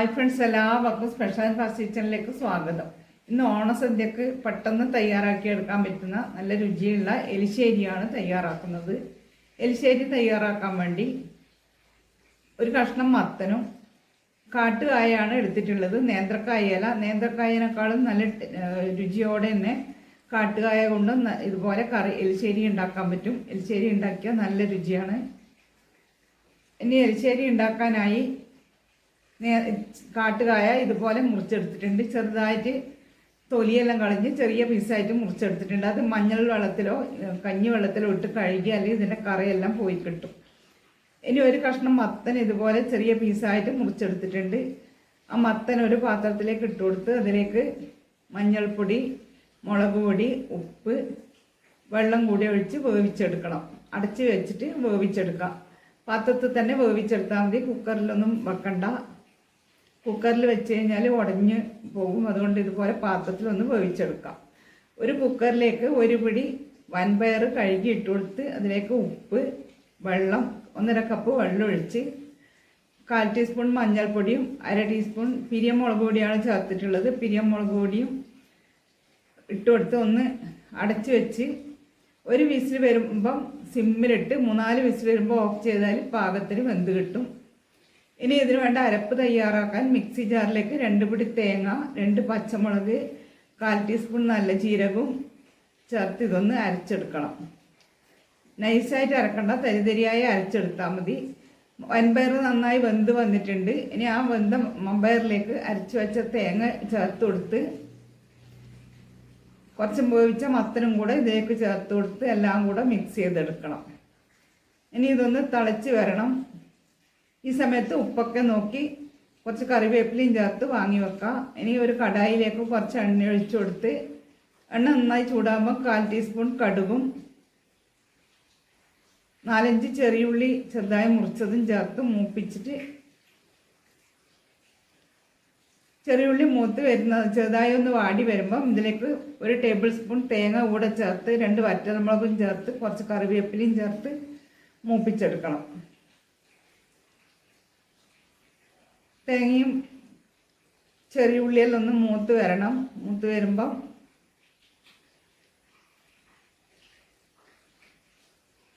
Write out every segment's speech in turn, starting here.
Hi friends എല്ലാവർക്കും special fast കിച്ചണിലേക്ക് സ്വാഗതം. ഇന്ന് ഓണസദ്യക്ക് പെട്ടെന്ന് തയ്യാറാക്കി എടുക്കാൻ പറ്റുന്ന നല്ല രുചിയുള്ള എലിശ്ശേരിയാണ് തയ്യാറാക്കുന്നത്. എലിശ്ശേരി തയ്യാറാക്കാൻ വേണ്ടി ഒരു കഷ്ണം മത്തനും കാട്ടുകായാണ് എടുത്തിട്ടുള്ളത്. നേന്ത്രക്കായല നേന്ത്രക്കായനേക്കാളും നല്ല രുചിയോടെ തന്നെ കാട്ടുകായ കൊണ്ട് ഇതുപോലെ കറി എലിശ്ശേരി ഉണ്ടാക്കാൻ പറ്റും. എലിശ്ശേരി ഉണ്ടാക്കിയാൽ നല്ല രുചിയാണ്. ഇനി എലിശ്ശേരി ഉണ്ടാക്കാനായി കാട്ടുകായ ഇതുപോലെ മുറിച്ചെടുത്തിട്ടുണ്ട്. ചെറുതായിട്ട് തൊലിയെല്ലാം കളഞ്ഞ് ചെറിയ പീസായിട്ട് മുറിച്ചെടുത്തിട്ടുണ്ട്. അത് മഞ്ഞൾ വെള്ളത്തിലോ കഞ്ഞി വെള്ളത്തിലോ ഇട്ട് കഴുകി അല്ലെങ്കിൽ ഇതിന്റെ കറയെല്ലാം പോയി കിട്ടും. ഇനി ഒരു കഷ്ണം മത്തൻ ഇതുപോലെ ചെറിയ പീസായിട്ട് മുറിച്ചെടുത്തിട്ടുണ്ട്. ആ മത്തൻ ഒരു പാത്രത്തിലേക്ക് ഇട്ട് കൊടുത്ത് അതിലേക്ക് മഞ്ഞൾപ്പൊടി മുളക് പൊടി ഉപ്പ് വെള്ളം കൂടി ഒഴിച്ച് വേവിച്ചെടുക്കണം. അടച്ച് വെച്ചിട്ട് വേവിച്ചെടുക്കാം. പാത്രത്തിൽ തന്നെ വേവിച്ചെടുത്താൽ മതി. കുക്കറിലൊന്നും വെക്കണ്ട. കുക്കറിൽ വെച്ച് കഴിഞ്ഞാൽ ഉടഞ്ഞ് പോകും. അതുകൊണ്ട് ഇതുപോലെ പാത്രത്തിലൊന്ന് വേവിച്ചെടുക്കാം. ഒരു കുക്കറിലേക്ക് ഒരു പിടി വൻപയർ കഴുകി ഇട്ട് കൊടുത്ത് അതിലേക്ക് ഉപ്പ് വെള്ളം ഒന്നര കപ്പ് വെള്ളം ഒഴിച്ച് കാൽ ടീസ്പൂൺ മഞ്ഞൾപ്പൊടിയും അര ടീസ്പൂൺ പിരിയമുളക് പൊടിയാണ് ചേർത്തിട്ടുള്ളത്. പിരിയമുളക് പൊടിയും ഇട്ട് കൊടുത്ത് ഒന്ന് അടച്ച് വെച്ച് ഒരു വിസിൽ വരുമ്പം സിമ്മിലിട്ട് മൂന്നാൽ വിസിൽ വരുമ്പോൾ ഓഫ് ചെയ്താൽ പാകത്തിന് വെന്ത് കിട്ടും. ഇനി ഇതിന് വേണ്ട അരപ്പ് തയ്യാറാക്കാൻ മിക്സി ജാറിലേക്ക് രണ്ട് പിടി തേങ്ങ രണ്ട് പച്ചമുളക് കാൽ ടീസ്പൂൺ നല്ല ജീരകവും ചേർത്ത് ഇതൊന്ന് അരച്ചെടുക്കണം. നൈസായിട്ട് അരക്കണ്ട തരിതരിയായി അരച്ചെടുത്താൽ മതി. വൻപയർ നന്നായി വെന്ത് വന്നിട്ടുണ്ട്. ഇനി ആ വെന്ത മമ്പയറിലേക്ക് അരച്ചു വെച്ച തേങ്ങ ചേർത്ത് കൊടുത്ത് കുറച്ച് വേവിച്ച മത്തനും കൂടെ ഇതിലേക്ക് ചേർത്ത് കൊടുത്ത് എല്ലാം കൂടെ മിക്സ് ചെയ്തെടുക്കണം. ഇനി ഇതൊന്ന് തിളച്ച് വരണം. ഈ സമയത്ത് ഉപ്പൊക്കെ നോക്കി കുറച്ച് കറിവേപ്പിലയും ചേർത്ത് വാങ്ങി വെക്കാം. ഇനി ഒരു കടായിലേക്ക് കുറച്ച് എണ്ണ ഒഴിച്ചു കൊടുത്ത് എണ്ണ നന്നായി ചൂടാകുമ്പോൾ കാൽ ടീസ്പൂൺ കടുകും നാലഞ്ച് ചെറിയുള്ളി ചെറുതായി മുറിച്ചതും ചേർത്ത് മൂപ്പിച്ചിട്ട് ചെറിയുള്ളി മൂത്ത് വരുന്ന ചെറുതായി ഒന്ന് വാടി വരുമ്പം ഇതിലേക്ക് ഒരു ടേബിൾ സ്പൂൺ തേങ്ങ കൂടെ ചേർത്ത് രണ്ട് വറ്റൽമുളകും ചേർത്ത് കുറച്ച് കറിവേപ്പിലയും ചേർത്ത് മൂപ്പിച്ചെടുക്കണം. തേങ്ങയും ചെറിയ ഉള്ളിയെല്ലാം ഒന്ന് മൂത്ത് വരണം. മൂത്ത് വരുമ്പം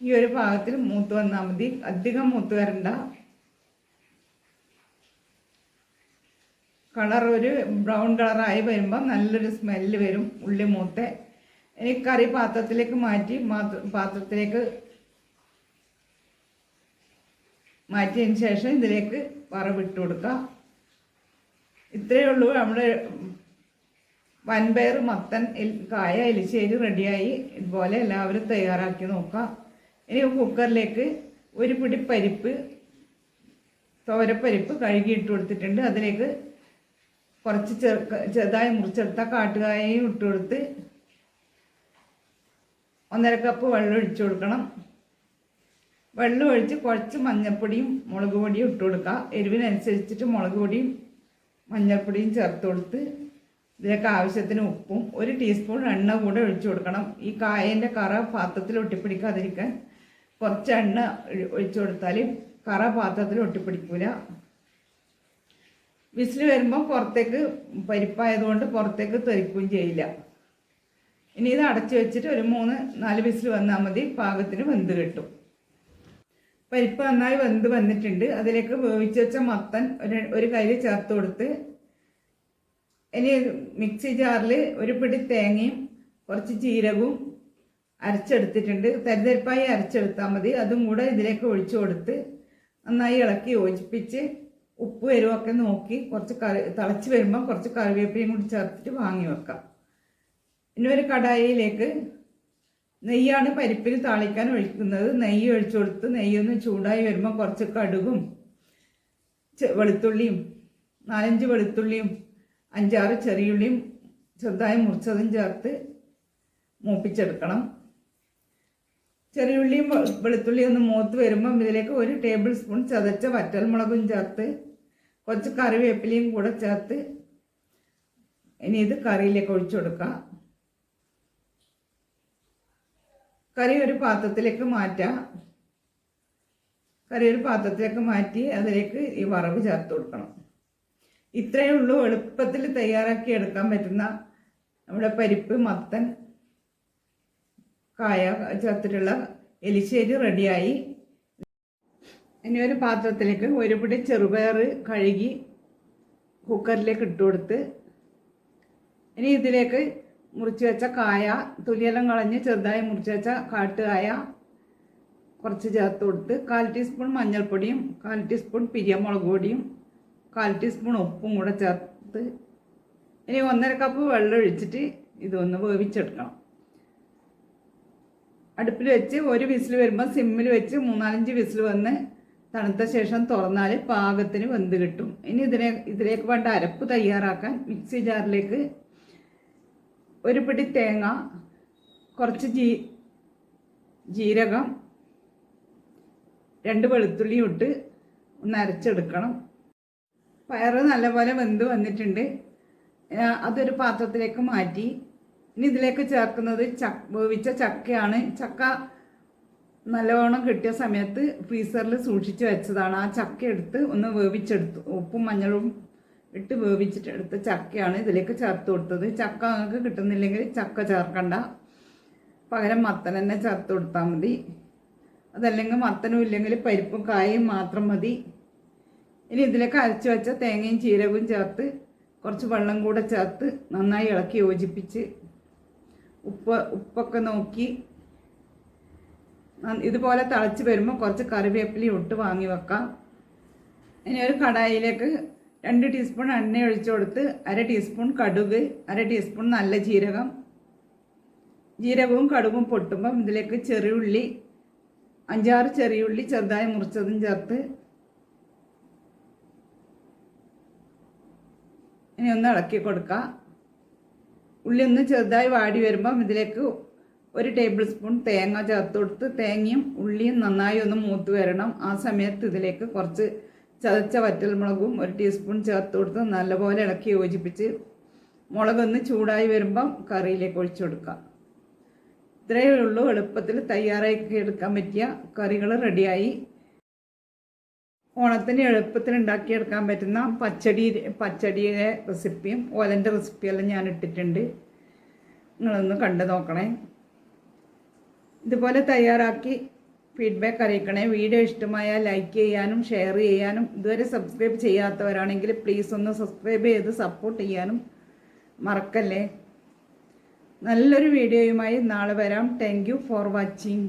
ഈ ഒരു ഭാഗത്തിൽ മൂത്ത് വന്നാൽ മതി. അധികം മൂത്ത് വരണ്ട. കളർ ഒരു ബ്രൗൺ കളറായി വരുമ്പോൾ നല്ലൊരു സ്മെല്ല് വരും ഉള്ളി മൂത്ത്. ഇനി കറി പാത്രത്തിലേക്ക് മാറ്റി പാത്രത്തിലേക്ക് മാറ്റിയതിന് ശേഷം ഇതിലേക്ക് വറവിട്ട് കൊടുക്കുക ഇത്രയേ ഉള്ളൂ. നമ്മുടെ വൻപയർ മത്തൻ കായ എലിശ്ശേരി റെഡിയായി. ഇതുപോലെ എല്ലാവരും തയ്യാറാക്കി നോക്കാം. ഇനി കുക്കറിലേക്ക് ഒരു പിടി പരിപ്പ് തോരപ്പരിപ്പ് കഴുകിയിട്ട് കൊടുത്തിട്ടുണ്ട്. അതിലേക്ക് കുറച്ച് ചെറുക്ക ചെറുതായി മുറിച്ചെടുത്ത കാട്ടുകായയും ഇട്ട് കൊടുത്ത് ഒന്നര കപ്പ് വെള്ളം ഒഴിച്ചു കൊടുക്കണം. വെള്ളം ഒഴിച്ച് കുറച്ച് മഞ്ഞൾപ്പൊടിയും മുളക് പൊടിയും ഇട്ട് കൊടുക്കുക എരിവിനനുസരിച്ചിട്ട് മുളക് പൊടിയും മഞ്ഞൾപ്പൊടിയും ചേർത്ത് കൊടുത്ത് ഇതിലേക്ക് ആവശ്യത്തിന് ഉപ്പും ഒരു ടീസ്പൂൺ എണ്ണ കൂടെ ഒഴിച്ചു കൊടുക്കണം. ഈ കായന്റെ കറ പാത്രത്തിൽ ഒട്ടിപ്പിടിക്കാതിരിക്കാൻ കുറച്ച് എണ്ണ ഒഴി- ഒഴിച്ചു കൊടുത്താൽ കറ പാത്രത്തിൽ ഒട്ടിപ്പിടിക്കൂല. വിസിൽ വരുമ്പോൾ പുറത്തേക്ക് പരിപ്പായതുകൊണ്ട് പുറത്തേക്ക് തെറിക്കുകയും ചെയ്യില്ല. ഇനി ഇത് അടച്ചു വെച്ചിട്ട് ഒരു മൂന്ന് നാല് വിസിൽ വന്നാൽ മതി. പാകത്തിന് വെന്ത് കിട്ടും. പരിപ്പ് നന്നായി വെന്ത് വന്നിട്ടുണ്ട്. അതിലേക്ക് വേവിച്ച് വെച്ച മത്തൻ ഒരു ഒരു കയ്യിൽ ചേർത്ത് കൊടുത്ത് ഇനി മിക്സി ജാറിൽ ഒരു പിടി തേങ്ങയും കുറച്ച് ജീരകവും അരച്ചെടുത്തിട്ടുണ്ട്. തരിതരിപ്പായി അരച്ചെടുത്താൽ മതി. അതും കൂടെ ഇതിലേക്ക് ഒഴിച്ചു കൊടുത്ത് നന്നായി ഇളക്കി യോജിപ്പിച്ച് ഉപ്പ് വരുമൊക്കെ നോക്കി കുറച്ച് കറി തിളച്ച് വരുമ്പോൾ കുറച്ച് കറിവേപ്പിലയും കൂടി ചേർത്തിട്ട് വാങ്ങി വെക്കാം. ഇനി ഒരു കടായിയിലേക്ക് നെയ്യാണ് പരിപ്പിൽ താളിക്കാൻ ഒഴിക്കുന്നത്. നെയ്യ് ഒഴിച്ചു കൊടുത്ത് നെയ്യൊന്ന് ചൂടായി വരുമ്പോൾ കുറച്ച് കടുകും വെളുത്തുള്ളിയും നാലഞ്ച് വെളുത്തുള്ളിയും അഞ്ചാറ് ചെറിയുള്ളിയും ചെറുതായി മുറിച്ചതും ചേർത്ത് മൂപ്പിച്ചെടുക്കണം. ചെറിയുള്ളിയും വെളുത്തുള്ളിയും ഒന്ന് മൂത്ത് വരുമ്പം ഇതിലേക്ക് ഒരു ടേബിൾ സ്പൂൺ ചതച്ച വറ്റൽമുളകും ചേർത്ത് കുറച്ച് കറിവേപ്പിലയും കൂടെ ചേർത്ത് ഇനി ഇത് കറിയിലേക്ക് ഒഴിച്ചു കൊടുക്കാം. കറി ഒരു പാത്രത്തിലേക്ക് മാറ്റാം. കറി ഒരു പാത്രത്തിലേക്ക് മാറ്റി അതിലേക്ക് ഈ വറവ് ചേർത്ത് കൊടുക്കണം. ഇത്രയേ ഉള്ളൂ. എളുപ്പത്തിൽ തയ്യാറാക്കി എടുക്കാൻ പറ്റുന്ന നമ്മുടെ പരിപ്പ് മത്തൻ കായ ചേർത്തിട്ടുള്ള എലിശ്ശേരി റെഡിയായി. ഇനി ഒരു പാത്രത്തിലേക്ക് ഒരു പിടി ചെറുപയർ കഴുകി കുക്കറിലേക്ക് ഇട്ട് കൊടുത്ത് ഇനി ഇതിലേക്ക് മുറിച്ച് വെച്ച കായ തുലിയെല്ലാം കളഞ്ഞ് ചെറുതായി മുറിച്ച് വെച്ച കാട്ടുകായ കുറച്ച് ചേർത്ത് കൊടുത്ത് കാൽ ടീസ്പൂൺ മഞ്ഞൾപ്പൊടിയും കാൽ ടീസ്പൂൺ പിരിയമുളക് പൊടിയും കാൽ ടീസ്പൂൺ ഉപ്പും കൂടെ ചേർത്ത് ഇനി ഒന്നര കപ്പ് വെള്ളം ഒഴിച്ചിട്ട് ഇതൊന്ന് വേവിച്ചെടുക്കണം. അടുപ്പിൽ വെച്ച് ഒരു വിസിൽ വരുമ്പോൾ സിമ്മിൽ വെച്ച് മൂന്നാലഞ്ച് വിസിൽ വന്ന് തണുത്ത ശേഷം തുറന്നാൽ പാകത്തിന് വെന്ത് കിട്ടും. ഇനി ഇതിനെ ഇതിലേക്ക് വേണ്ട അരപ്പ് തയ്യാറാക്കാൻ മിക്സി ജാറിലേക്ക് ഒരു പിടി തേങ്ങ കുറച്ച് ജീ ജീരകം രണ്ട് വെളുത്തുള്ളി ഇട്ട് ഒന്ന് അരച്ചെടുക്കണം. പയറ് നല്ലപോലെ വെന്ത് വന്നിട്ടുണ്ട്. അതൊരു പാത്രത്തിലേക്ക് മാറ്റി. ഇനി ഇതിലേക്ക് ചേർക്കുന്നത് ചക്ക വേവിച്ച ചക്കയാണ്. ചക്ക നല്ലവണ്ണം കിട്ടിയ സമയത്ത് ഫ്രീസറിൽ സൂക്ഷിച്ച് വെച്ചതാണ്. ആ ചക്ക എടുത്ത് ഒന്ന് വേവിച്ചെടുത്തു. ഉപ്പും മഞ്ഞളും ഇട്ട് വേവിച്ചിട്ട് എടുത്ത ചക്കയാണ് ഇതിലേക്ക് ചേർത്ത് കൊടുത്തത്. ചക്ക നിങ്ങൾക്ക് കിട്ടുന്നില്ലെങ്കിൽ ചക്ക ചേർക്കണ്ട. പകരം മത്തൻ തന്നെ ചേർത്ത് കൊടുത്താൽ മതി. അതല്ലെങ്കിൽ മത്തനും ഇല്ലെങ്കിൽ പരിപ്പും കായയും മാത്രം മതി. ഇനി ഇതിലേക്ക് അരച്ച് വെച്ച തേങ്ങയും ചീരകവും ചേർത്ത് കുറച്ച് വെള്ളം കൂടെ ചേർത്ത് നന്നായി ഇളക്കി യോജിപ്പിച്ച് ഉപ്പ് ഉപ്പൊക്കെ നോക്കി. ഇതുപോലെ തിളച്ച് വരുമ്പോൾ കുറച്ച് കറിവേപ്പിലയും ഇട്ട് വാങ്ങി വെക്കാം. ഇനി ഒരു കടായിലേക്ക് രണ്ട് ടീസ്പൂൺ എണ്ണ ഒഴിച്ചു കൊടുത്ത് അര ടീസ്പൂൺ കടുക് അര ടീസ്പൂൺ നല്ല ജീരകം. ജീരകവും കടുകും പൊട്ടുമ്പം ഇതിലേക്ക് ചെറിയുള്ളി അഞ്ചാറ് ചെറിയുള്ളി ചെറുതായി മുറിച്ചതും ചേർത്ത് ഇനി ഒന്ന് ഇളക്കി കൊടുക്കുക ഉള്ളി ഒന്ന് ചെറുതായി വാടി വരുമ്പം ഇതിലേക്ക് ഒരു ടേബിൾ സ്പൂൺ തേങ്ങ ചേർത്ത് കൊടുത്ത് തേങ്ങയും ഉള്ളിയും നന്നായി ഒന്ന് മൂത്ത് വരണം. ആ സമയത്ത് ഇതിലേക്ക് കുറച്ച് ചതച്ച വറ്റൽമുളകും ഒരു ടീസ്പൂൺ ചേർത്ത് കൊടുത്ത് നല്ലപോലെ ഇളക്കി യോജിപ്പിച്ച് മുളകൊന്ന് ചൂടായി വരുമ്പം കറിയിലേക്ക് ഒഴിച്ചു കൊടുക്കുക. ഇത്രയേ ഉള്ളൂ. എളുപ്പത്തിൽ തയ്യാറാക്കി എടുക്കാൻ പറ്റിയ കറികൾ റെഡിയായി. ഓണത്തിന് എളുപ്പത്തിൽ ഉണ്ടാക്കിയെടുക്കാൻ പറ്റുന്ന പച്ചടി പച്ചടിയുടെ റെസിപ്പിയും ഓലന്റെ റെസിപ്പിയെല്ലാം ഞാൻ ഇട്ടിട്ടുണ്ട്. നിങ്ങളൊന്ന് കണ്ടു നോക്കണേ. ഇതുപോലെ തയ്യാറാക്കി ഫീഡ്ബാക്ക് അറിയിക്കണേ. വീഡിയോ ഇഷ്ടമായാൽ ലൈക്ക് ചെയ്യാനും ഷെയർ ചെയ്യാനും ഇതുവരെ സബ്സ്ക്രൈബ് ചെയ്യാത്തവരാണെങ്കിൽ പ്ലീസ് ഒന്ന് സബ്സ്ക്രൈബ് ചെയ്ത് സപ്പോർട്ട് ചെയ്യാനും മറക്കല്ലേ. നല്ലൊരു വീഡിയോയുമായി നാളെ വരാം. Thank for watching